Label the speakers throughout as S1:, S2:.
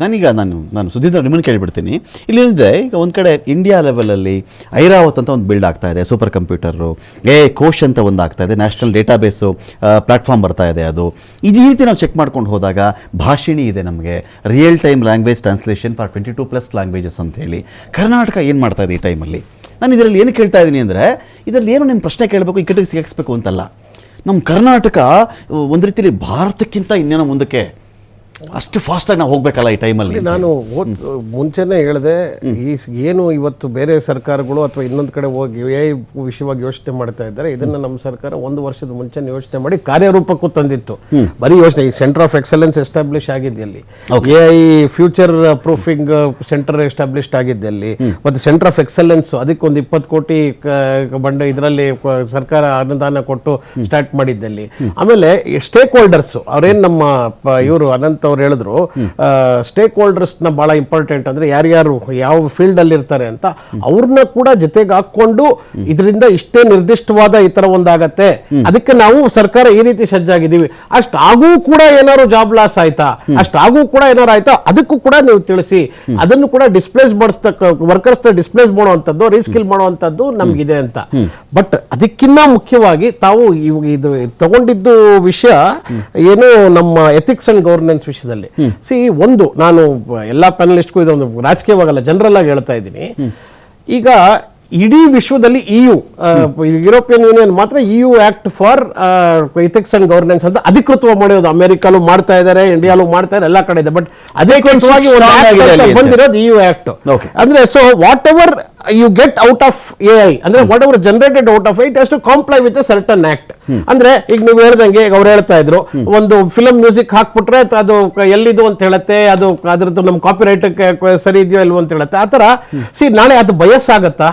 S1: ನಾನೀಗ ನಾನು ನಾನು ಸುದೀಂದ್ರ ನಿಮ್ಮನ್ನು ಕೇಳಿಬಿಡ್ತೀನಿ. ಏನಿದೆ, ಈಗ ಒಂದು ಕಡೆ ಇಂಡಿಯಾ ಲೆವೆಲಲ್ಲಿ ಐರಾವತ್ ಅಂತ ಒಂದು ಬಿಲ್ಡ್ ಆಗ್ತಾ ಇದೆ ಸೂಪರ್ ಕಂಪ್ಯೂಟರು ಏ, ಕೋಶ್ ಅಂತ ಒಂದು ಆಗ್ತಾ ಇದೆ ನ್ಯಾಷನಲ್ ಡೇಟಾಬೇಸು ಪ್ಲಾಟ್ಫಾರ್ಮ್ ಬರ್ತಾ ಇದೆ ಅದು. ಇದೇ ರೀತಿ ನಾವು ಚೆಕ್ ಮಾಡ್ಕೊಂಡು ಹೋದಾಗ ಭಾಷಿಣಿ ಇದೆ ನಮಗೆ. Real time language translation for twenty two plus languages ಅಂತ ಹೇಳಿ. ಕರ್ನಾಟಕ ಏನು ಮಾಡ್ತಾ ಇದೆ ಈ ಟೈಮಲ್ಲಿ ನಾನು ಇದರಲ್ಲಿ ಏನು ಕೇಳ್ತಾ ಇದ್ದೀನಿ ಅಂದರೆ, ಇದರಲ್ಲಿ ಏನು ನಿಮ್ಮ ಪ್ರಶ್ನೆ ಕೇಳಬೇಕು, ಈ ಕಟ್ಟಿಗೆ ಸಿಗಿಸ್ಬೇಕು ಅಂತಲ್ಲ. ನಮ್ಮ ಕರ್ನಾಟಕ, ಒಂದು ರೀತಿಯಲ್ಲಿ ಭಾರತಕ್ಕಿಂತ ಇನ್ನೇನೋ ಮುಂದಕ್ಕೆ ಅಷ್ಟು ಫಾಸ್ಟಾಗಿ ನಾವು ಹೋಗ್ಬೇಕಲ್ಲ ಈ ಟೈಮಲ್ಲಿ
S2: ನಾನು ಓದ್ ಮುಂಚೆನೇ ಹೇಳಿದೆ ಈ ಏನು ಇವತ್ತು ಬೇರೆ ಸರ್ಕಾರಗಳು ಅಥವಾ ಇನ್ನೊಂದು ಕಡೆ ಹೋಗಿ ಎ ವಿಷಯವಾಗಿ ಯೋಚನೆ ಮಾಡ್ತಾ ಇದ್ದಾರೆ ಇದನ್ನ ನಮ್ಮ ಸರ್ಕಾರ ಒಂದು ವರ್ಷದ ಮುಂಚೆ ಯೋಚನೆ ಮಾಡಿ ಕಾರ್ಯರೂಪಕ್ಕೂ ತಂದಿತ್ತು. ಬರೀ ಯೋಚನೆ ಈಗ ಸೆಂಟರ್ ಆಫ್ ಎಕ್ಸಲೆನ್ಸ್ ಎಸ್ಟಾಬ್ಲಿಷ್ ಆಗಿದೆ ಅಲ್ಲಿ. A I future proofing centre established ಆಗಿದೆ ಅಲ್ಲಿ. ಮತ್ತೆ ಸೆಂಟರ್ ಆಫ್ ಎಕ್ಸಲೆನ್ಸ್ ಅದಕ್ಕೆ ಒಂದು ಇಪ್ಪತ್ತು ಕೋಟಿ ಬಂಡ ಇದರಲ್ಲಿ ಸರ್ಕಾರ ಅನುದಾನ ಕೊಟ್ಟು ಸ್ಟಾರ್ಟ್ ಮಾಡಿದ್ದಲ್ಲಿ ಆಮೇಲೆ ಸ್ಟೇಕ್ ಹೋಲ್ಡರ್ಸ್ ಅವ್ರೇನ್ ನಮ್ಮ ಇವರು ಅನಂತ್ ಅವ್ರು ಹೇಳಿದ್ರು ಸ್ಟೇಕ್ ಹೋಲ್ಡರ್ಸ್ನ ಬಹಳ ಇಂಪಾರ್ಟೆಂಟ್ ಅಂದ್ರೆ ಯಾರ್ಯಾರು ಯಾವ ಫೀಲ್ಡ್ ಅಲ್ಲಿ ಇರ್ತಾರೆ ಅಂತ, ಅವ್ರನ್ನ ಕೂಡ ಜೊತೆಗೆ ಹಾಕೊಂಡು ಇದರಿಂದ ಇಷ್ಟೇ ನಿರ್ದಿಷ್ಟವಾದ ಈ ತರ ಒಂದಾಗತ್ತೆ. ಅದಕ್ಕೆ ನಾವು ಸರ್ಕಾರ ಈ ರೀತಿ ಸಜ್ಜಾಗಿದ್ದೀವಿ. ಅಷ್ಟಾಗೂ ಕೂಡ ಏನಾದ್ರು ಜಾಬ್ ಲಾಸ್ ಆಯ್ತಾ? ಅಷ್ಟಾಗೂ ಕೂಡ ಏನಾರು ಆಯ್ತಾ? ಅದಕ್ಕೂ ಕೂಡ ನೀವು ತಿಳಿಸಿ. ಅದನ್ನು ಕೂಡ ಡಿಸ್ಪ್ಲೇಸ್ ಮಾಡಿಸ್ತಕ್ಕ ವರ್ಕರ್ಸ್ ಡಿಸ್ಪ್ಲೇಸ್ ಮಾಡುವಂಥದ್ದು ರೀಸ್ಕಿಲ್ ಮಾಡುವಂಥದ್ದು ನಮ್ಗಿದೆ ಅಂತ. ಬಟ್ ಅದಕ್ಕಿಂತ ಮುಖ್ಯವಾಗಿ ತಾವು ಇದು ತಗೊಂಡಿದ್ದು ವಿಷಯ, ಏನು ನಮ್ಮ ಎಥಿಕ್ಸ್ ಅಂಡ್ ಗವರ್ನೆನ್ಸ್ ವಿಷಯದಲ್ಲಿ. ಸಿ ಒಂದು ನಾನು ಎಲ್ಲಾ ಪ್ಯಾನಲಿಸ್ಟ್ಗೂ ಇದೊಂದು ರಾಜಕೀಯವಾಗಲ್ಲ ಜನರಲ್ ಆಗಿ ಹೇಳ್ತಾ ಇದ್ದೀನಿ. ಈಗ ಇಡೀ ವಿಶ್ವದಲ್ಲಿ ಇಯು ಯುರೋಪಿಯನ್ ಯೂನಿಯನ್ ಮಾತ್ರ EU act for ethics and governance ಅಂತ ಅಧಿಕೃತವಾಗಿ ಮಾಡಿರೋದು. ಅಮೆರಿಕಲ್ಲೂ ಮಾಡ್ತಾ ಇದ್ದಾರೆ ಇಂಡಿಯಾಲೂ ಮಾಡ್ತಾ ಇದ್ದಾರೆ ಎಲ್ಲ ಕಡೆ ಇದೆ. ಬಟ್ ಅಧಿಕೃತವಾಗಿ. ಬಂದಿರೋದು ಇಯು ಆಕ್ಟ್
S1: Okay.
S2: ಅಂದ್ರೆ so whatever you get out of A I ಅಂದ್ರೆ whatever generated out of it to comply with certain act ಅಂದ್ರೆ ಈಗ ನೀವು ಹೇಳ್ದಂಗೆ ಈಗ ಅವ್ರು ಹೇಳ್ತಾ ಇದ್ರು ಒಂದು ಫಿಲಮ್ ಮ್ಯೂಸಿಕ್ ಹಾಕ್ಬಿಟ್ರೆ ಅದು ಎಲ್ಲಿದು ಅಂತ ಹೇಳುತ್ತೆ ಅದು ಅದ್ರದ್ದು ನಮ್ಮ ಕಾಪಿ ರೈಟ್ ಸರಿ ಇದೆಯೋ ಇಲ್ವೋ ಅಂತ ಹೇಳುತ್ತೆ. ಆತರ ಸಿ ನಾಳೆ ಅದು ಬಯಸ್ ಆಗತ್ತಾ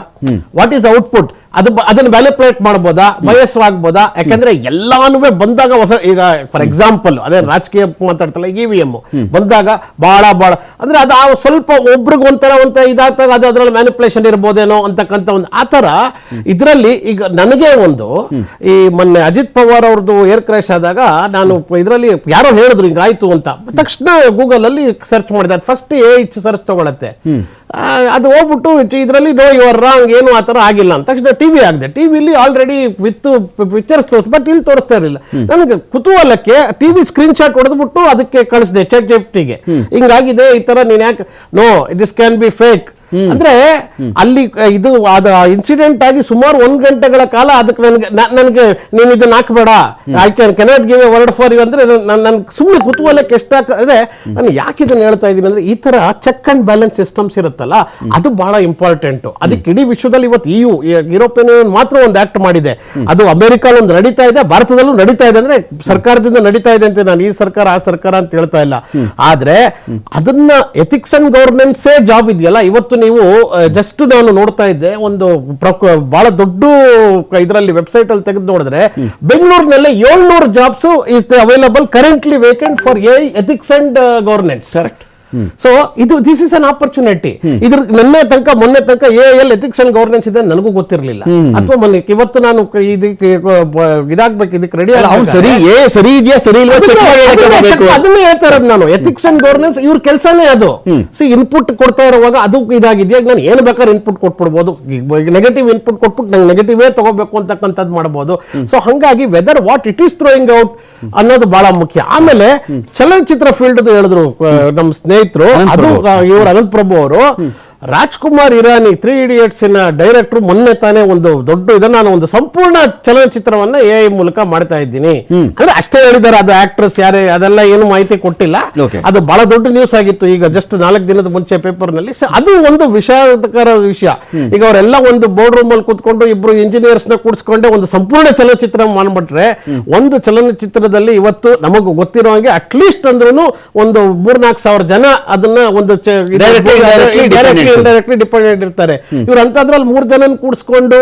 S2: ವಾಟ್ ಈಸ್ ಔಟ್ಪುಟ್ ಅದು ಅದನ್ನ ವ್ಯಾಲ್ಯುಪ್ಲೇಟ್ ಮಾಡ್ಬೋದಾ? ಬಯಸ್ವಾಗ್ಬೋದಾ? ಯಾಕಂದ್ರೆ ಎಲ್ಲಾನು ಬಂದಾಗ ಹೊಸ ಈಗ ಫಾರ್ ಎಕ್ಸಾಂಪಲ್ ಅದೇ ರಾಜಕೀಯ ಮಾತಾಡ್ತಲ್ಲ ಇ ವಿ ಎಂ ಬಂದಾಗ ಬಹಳ ಬಹಳ ಅಂದ್ರೆ ಅದು ಆ ಸ್ವಲ್ಪ ಒಬ್ರಿಗೆ ಒಂಥರ ಒಂಥರ ಇದಾಗ್ತಾಗ ಅದು ಅದರಲ್ಲಿ ಮ್ಯಾನಿಪುಲೇಷನ್ ಇರ್ಬೋದೇನೋ ಅಂತಕ್ಕಂಥ ಒಂದು ಆ ಥರ ಇದರಲ್ಲಿ ಈಗ ನನಗೆ ಒಂದು ಈ ಮೊನ್ನೆ ಅಜಿತ್ ಪವಾರ್ ಅವ್ರದ್ದು ಏರ್ ಕ್ರಾಶ್ ಆದಾಗ ನಾನು ಇದರಲ್ಲಿ ಯಾರೋ ಹೇಳಿದ್ರು ಹಿಂಗಾಯ್ತು ಅಂತ. ತಕ್ಷಣ ಗೂಗಲ್ ಅಲ್ಲಿ ಸರ್ಚ್ ಮಾಡಿದೆ. ಫಸ್ಟ್ ಏ ಇಚ್ಛೆ ಸರ್ಚ್ ತಗೊಳತ್ತೆ. ಅದು ಹೋಗ್ಬಿಟ್ಟು ಇದರಲ್ಲಿ ನೋ ಯುವರ್ ರಾಂಗ್ ಏನು ಆ ಥರ ಆಗಿಲ್ಲ ಅಂತ. ತಕ್ಷಣ ಟಿವಿ ಆಗಿದೆ. ಟಿವಿಲಿ ಆಲ್ರೆಡಿ ವಿತ್ ಪಿಕ್ಚರ್ಸ್ ತೋರಿಸ್ ಬಟ್ ಇಲ್ಲಿ ತೋರಿಸ್ತಾ ಇರಲಿಲ್ಲ. ನನಗೆ ಕುತೂಹಲಕ್ಕೆ ಟಿವಿ ಸ್ಕ್ರೀನ್ ಶಾಟ್ ಹೊಡೆದ್ಬಿಟ್ಟು ಅದಕ್ಕೆ ಕಳಿಸಿದೆ ಚೆಕ್ ಜೆಪ್ಟಿಗೆ ಹಿಂಗಾಗಿದೆ ಈ ಥರ ನೀನು ಯಾಕೆ no this can be fake ಅಂದ್ರೆ ಅಲ್ಲಿ ಇದು ಅದ ಇನ್ಸಿಡೆಂಟ್ ಆಗಿ ಸುಮಾರು ಒಂದ್ ಗಂಟೆಗಳ ಕಾಲ ಅದಕ್ಕೆ ನನಗೆ ನನಗೆ ನೀನ್ ಇದನ್ನ ಹಾಕ್ಬೇಡ. I can cannot give a word for you ಅಂದ್ರೆ ನನ್ ಸುಮ್ಮನೆ ಕುತೂಹಲಕ್ಕೆ ಎಷ್ಟಾಗ್ತದೆ. ನಾನು ಯಾಕೆ ಇದನ್ನ ಹೇಳ್ತಾ ಇದೀನಿ ಅಂದ್ರೆ ಈ ತರ ಚೆಕ್ ಅಂಡ್ ಬ್ಯಾಲೆನ್ಸ್ ಸಿಸ್ಟಮ್ಸ್ ಇರುತ್ತಲ್ಲ ಅದು ಬಹಳ ಇಂಪಾರ್ಟೆಂಟ್ ಅದಕ್ಕೆ ಇಡೀ ವಿಶ್ವದಲ್ಲಿ ಇವತ್ತು ಯು ಯುರೋಪಿಯನ್ ಯೂನಿಯನ್ ಮಾತ್ರ ಒಂದು ಆಕ್ಟ್ ಮಾಡಿದೆ. ಅದು ಅಮೆರಿಕ ಒಂದು ನಡೀತಾ ಇದೆ ಭಾರತದಲ್ಲೂ ನಡೀತಾ ಇದೆ ಅಂದ್ರೆ ಸರ್ಕಾರದಿಂದ ನಡೀತಾ ಇದೆ ಅಂತ ನಾನು ಈ ಸರ್ಕಾರ ಆ ಸರ್ಕಾರ ಅಂತ ಹೇಳ್ತಾ ಇಲ್ಲ. ಆದ್ರೆ ಅದನ್ನ ಎಥಿಕ್ಸ್ ಅಂಡ್ ಗವರ್ನೆನ್ಸೇ ಜಾಬ್ ಇದೆಯಲ್ಲ ಇವತ್ತು ನೀವು ಜಸ್ಟ್ ನಾನು ನೋಡ್ತಾ ಇದ್ದೆ, ಒಂದು ಬಹಳ ದೊಡ್ಡ ಇದರಲ್ಲಿ ವೆಬ್ಸೈಟ್ ಅಲ್ಲಿ ತೆಗೆದು ನೋಡಿದ್ರೆ, ಬೆಂಗಳೂರಿನಲ್ಲಿ ಏಳ್ನೂರು jobs is available currently vacant for A ethics and governance
S1: correct
S2: so ಇದು ದಿಸ್ ಇಸ್ ಅನ್ ಆಪರ್ಚುನಿಟಿ ಇದ್ರ ನಿನ್ನೆ ತನಕ ಮೊನ್ನೆ ತನಕ A L ethics and governance ಇದೆ ನನಗೂ ಗೊತ್ತಿರಲಿಲ್ಲ. ಅಥವಾ ಮೊನ್ನೆ ಇವತ್ತು ನಾನು ಇದಕ್ಕೆ ಇದಾಗಬೇಕು ಇದಕ್ಕೆ ರೆಡಿ
S1: ಸರಿ ಏ ಸರಿ ಇದೆಯಾ ಸರಿ.
S2: ಅದನ್ನೇ ಹೇಳ್ತಾ ಇರೋದು ನಾನು. ಎಥಿಕ್ಸ್ ಅಂಡ್ ಗವರ್ನೆನ್ಸ್ ಇವ್ರ ಕೆಲಸನೇ ಅದು. ಸಿ ಇನ್ಪುಟ್ ಕೊಡ್ತಾ ಇರುವಾಗ ಅದು ಇದಾಗಿದೆಯಾ ನಾನು ಏನು ಬೇಕಾದ್ರೆ ಇನ್ಪುಟ್ ಕೊಟ್ಬಿಡ್ಬೋದು. ನೆಗೆಟಿವ್ ಇನ್ಪುಟ್ ಕೊಟ್ಬಿಟ್ಟು ನಂಗೆ ನೆಗೆಟಿವೇ ತಗೋಬೇಕು ಅಂತಕ್ಕಂಥದ್ದು ಮಾಡಬಹುದು ಸೊ ಹಂಗಾಗಿ whether what it is throwing out ಅನ್ನೋದು ಬಹಳ ಮುಖ್ಯ. ಆಮೇಲೆ ಚಲನಚಿತ್ರ ಫೀಲ್ಡ್ ಹೇಳಿದ್ರು ನಮ್ಮ ನಮ್ಮ ಅದು ಇವರು ಅನಂತ್ ಪ್ರಭು ಅವರು ರಾಜ್ಕುಮಾರ್ ಇರಾನಿ ತ್ರೀ ಇಡಿಯಟ್ಸ್ನ ಡೈರೆಕ್ಟರ್ ಮೊನ್ನೆ ತಾನೇ ಒಂದು ದೊಡ್ಡ ಇದನ್ನ ನಾನು ಒಂದು ಸಂಪೂರ್ಣ ಚಲನಚಿತ್ರವನ್ನ ಎ ಐ ಮೂಲಕ ಮಾಡ್ತಾ ಇದ್ದೀನಿ. ಅಂದ್ರೆ ಅಷ್ಟೇ ಹೇಳಿದ್ದಾರೆ ಅದು ಆಕ್ಟ್ರೆಸ್ ಯಾರೇ ಅದೆಲ್ಲ ಏನು ಮಾಹಿತಿ ಕೊಟ್ಟಿಲ್ಲ. ಅದು ಬಹಳ ದೊಡ್ಡ ನ್ಯೂಸ್ ಆಗಿತ್ತು. ಈಗ ಜಸ್ಟ್ ನಾಲ್ಕು ದಿನದ ಮುಂಚೆ ಪೇಪರ್ನಲ್ಲಿ ಅದು ಒಂದು ವಿಷಾದಕರ ವಿಷಯ. ಈಗ ಅವರೆಲ್ಲ ಒಂದು ಬೋರ್ಡ್ ರೂಮ್ ಅಲ್ಲಿ ಕೂತ್ಕೊಂಡು ಇಬ್ರು ಇಂಜಿನಿಯರ್ಸ್ನ ಕೂಡಿಸ್ಕೊಂಡೆ ಒಂದು ಸಂಪೂರ್ಣ ಚಲನಚಿತ್ರ ಮಾಡ್ಬಿಟ್ರೆ ಒಂದು ಚಲನಚಿತ್ರದಲ್ಲಿ ಇವತ್ತು ನಮಗೂ ಗೊತ್ತಿರೋ ಹಾಗೆ ಅಟ್ಲೀಸ್ಟ್ ಅಂದ್ರೂ ಒಂದು ಮೂರ್ನಾಲ್ಕು ಸಾವಿರ ಜನ ಅದನ್ನ ಒಂದು
S1: indirectly dependent.
S2: ಡೈರೆಕ್ಟ್ಲಿ ಡಿಪೆಂಡೆಂಟ್ ಇರ್ತಾರೆ. ಇವ್ರು ಅಂತದ್ರಲ್ಲಿ ಮೂರ್ ಜನ ಕೂಡಿಸ್ಕೊಂಡು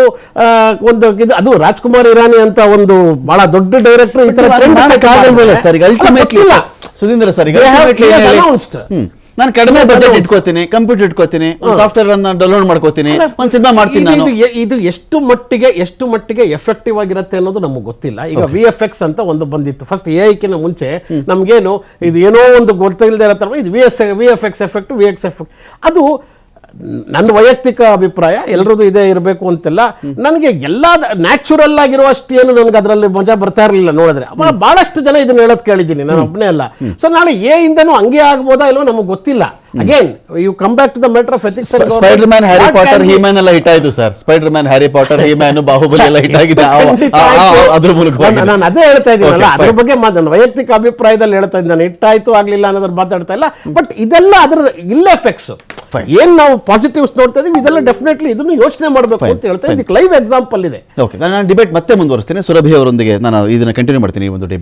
S2: ಒಂದು ಇದು ಅದು ರಾಜ್ಕುಮಾರ್ ಇರಾನಿ ಅಂತ ಒಂದು ಬಹಳ ದೊಡ್ಡ ಡೈರೆಕ್ಟರ್ ಈ ತರ
S1: ಸರ್. ಅಲ್ಟಿಮೇಟ್ಲಿ. ಸುಧೀಂದ್ರ ಸರ್. ನಾನು ಕಡಿಮೆ ಬಜೆಟ್ ಇಟ್ಕೋತೀನಿ ಕಂಪ್ಯೂಟರ್ ಇಟ್ಕೋತೀನಿ ಒಂದು ಸಾಫ್ಟ್ವೇರ್ ಅನ್ನ ಡೌನ್ಲೋಡ್ ಮಾಡ್ಕೋತೀನಿ ಒಂದು ಸಿನಿಮಾ ಮಾಡ್ತೀನಿ
S2: ಇದು-
S1: ನಾನು.
S2: ಇದು ಎಷ್ಟು ಮಟ್ಟಿಗೆ ಎಷ್ಟು ಮಟ್ಟಿಗೆ ಎಫೆಕ್ಟಿವ್ ಆಗಿರುತ್ತೆ ಅನ್ನೋದು ನಮಗೆ ಗೊತ್ತಿಲ್ಲ. ಈಗ ವಿ ಎಫ್ ಎಕ್ಸ್ ಅಂತ ಒಂದು ಬಂದಿತ್ತು. ಫಸ್ಟ್ ಎ ಐಕಿನ ಮುಂಚೆ ನಮ್ಗೇನು ಇದು ಏನೋ ಒಂದು ಗೊತ್ತಿಲ್ಲದೆ ಇರೋ ಥರ ಇದು V S V F X effect V X effect ಅದು ನನ್ನ ವೈಯಕ್ತಿಕ ಅಭಿಪ್ರಾಯ ಎಲ್ರದ್ದು ಇದೇ ಇರಬೇಕು ಅಂತಿಲ್ಲ ನನಗೆ ಎಲ್ಲ ನ್ಯಾಚುರಲ್ ಆಗಿರುವಷ್ಟು ಏನು ನನಗೆ ಅದರಲ್ಲಿ ಮಜಾ ಬರ್ತಾ ಇರಲಿಲ್ಲ ನೋಡಿದ್ರೆ. ಬಹಳಷ್ಟು ಜನ ಇದನ್ನ ಹೇಳೋದು ಕೇಳಿದ್ದೀನಿ ನಾನು ಒಬ್ಬನೇ ಅಲ್ಲ. ಸೊ ನಾಳೆ ಎ ಇಂದನೂ ಹಂಗೆ ಆಗ್ಬೋದಾ ಇಲ್ಲೋ ನಮಗೆ ಗೊತ್ತಿಲ್ಲ. Again you come back to the matter of ethics
S1: Spider Man Harry Potter He Man ಎಲ್ಲ ಹಿಟ್ ಆಯ್ತು sir Spider Man Harry Potter He Man Baahubali ಎಲ್ಲ ಹಿಟ್ ಆಗಿದೆ. ಅದ್ರ ಮೂಲಕ
S2: ನಾನು- ನಾನು ಅದೇ ಹೇಳ್ತಾ ಇದ್ದೀನಲ್ಲ ಅದ್ರ ಬಗ್ಗೆ ಮಾತು ನನ್ನ ವೈಯಕ್ತಿಕ ಅಭಿಪ್ರಾಯದಲ್ಲಿ ಹೇಳ್ತಾ ಇದ್ದಾನೆ. ಆಯ್ತು ಆಗ್ಲಿಲ್ಲ ಅನ್ನೋದ್ರ ಮಾತಾಡ್ತಾ ಇಲ್ಲ. ಬಟ್ ಇದೆಲ್ಲ ಅದರ ಇಲ್ಲ ಎಫೆಕ್ಟ್ಸ್. ಏನ್ ನಾವು ಪಾಸಿಟಿವ್ಸ್ ನೋಡ್ತಾ ಇದೀವಿ ಇದೆಲ್ಲ ಡೆಫಿನೆಟ್ಲಿ ಇದನ್ನು ಯೋಚನೆ ಮಾಡಬೇಕು ಅಂತ ಹೇಳ್ತಾ. ಇದಕ್ಕೆ ಲೈವ್ ಎಕ್ಸಾಂಪಲ್ ಇದೆ.
S1: ಓಕೆ ನಾನು ಡಿಬೇಟ್ ಮತ್ತೆ ಮುಂದುವರಿಸ್ತೇನೆ. ಸುರಭಿ ಅವರೊಂದಿಗೆ ನಾನು ಇದನ್ನ ಕಂಟಿನ್ಯೂ ಮಾಡ್ತೀನಿ ಈ ಒಂದು ಡಿಬೇಟ್